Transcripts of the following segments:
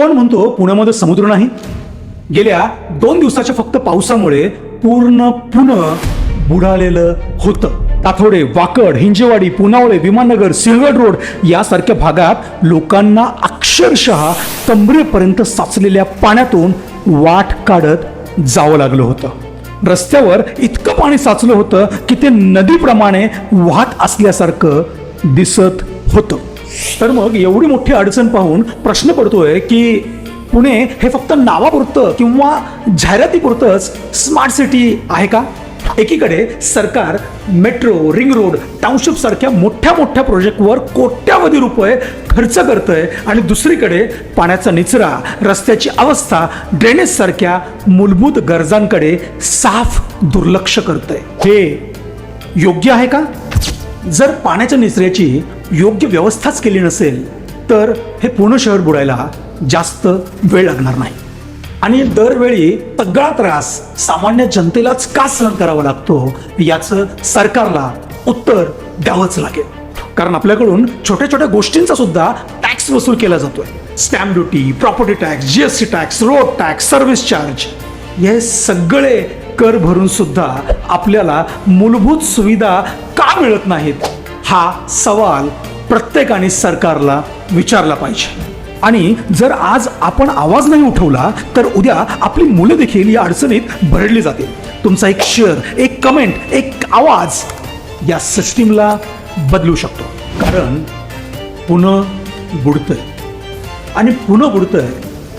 कोण म्हणतो पुण्यामध्ये समुद्र नाही. गेल्या दोन दिवसाच्या फक्त पावसामुळे पूर्ण पुणे बुडालेलं होतं. ताथोडे वाकड हिंजेवाडी पुनावळे विमाननगर सिंहगड रोड यासारख्या भागात लोकांना अक्षरशः कमरेपर्यंत साचलेल्या पाण्यातून वाट काढत जावं लागलं होतं. रस्त्यावर इतकं पाणी साचलं होतं की ते नदीप्रमाणे वाहत असल्यासारखं दिसत होतं. तर मग एवढी मोठी अडचण पाहून प्रश्न पडतोय की पुणे हे फक्त नावापुरतं किंवा जाहिरातीपुरतंच स्मार्ट सिटी आहे का? एकीकडे सरकार मेट्रो रिंग रोड टाउनशिप सारख्या मोठ्या मोठ्या प्रोजेक्टवर कोट्यावधी रुपये खर्च करतंय आणि दुसरीकडे पाण्याचा निचरा रस्त्याची अवस्था ड्रेनेज सारख्या मूलभूत गरजांकडे साफ दुर्लक्ष करतंय. हे योग्य आहे का? जर पाण्याच्या निचऱ्याची योग्य व्यवस्थाच केली नसेल तर हे पूर्ण शहर बुडायला जास्त वेळ लागणार नाही. आणि दरवेळी सगळा त्रास सामान्य जनतेलाच का सहन करावा लागतो याचं सरकारला उत्तर द्यावंच लागेल. कारण आपल्याकडून छोट्या छोट्या गोष्टींचा सुद्धा टॅक्स वसूल केला जातोय. Stamp duty property tax GST tax road tax service charge हे सगळे कर भरून सुद्धा आपल्याला मूलभूत सुविधा का मिळत नाहीत? हा सवाल प्रत्येकाने सरकारला विचारला पाहिजे. आणि जर आज आपण आवाज नाही उठवला तर उद्या आपली मुलं देखील या अडचणीत भरडली जातील. तुमचा एक शेअर एक कमेंट एक आवाज या सिस्टीमला बदलू शकतो. कारण पुन्हा बुडतंय. आणि पुन्हा बुडतंय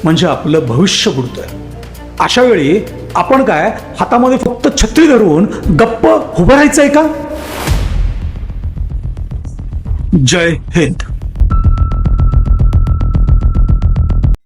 म्हणजे आपलं भविष्य बुडतंय. अशा वेळी आपण काय हातामध्ये फक्त छत्री धरून गप्प उभं राहायचं आहे का? जय हिंद.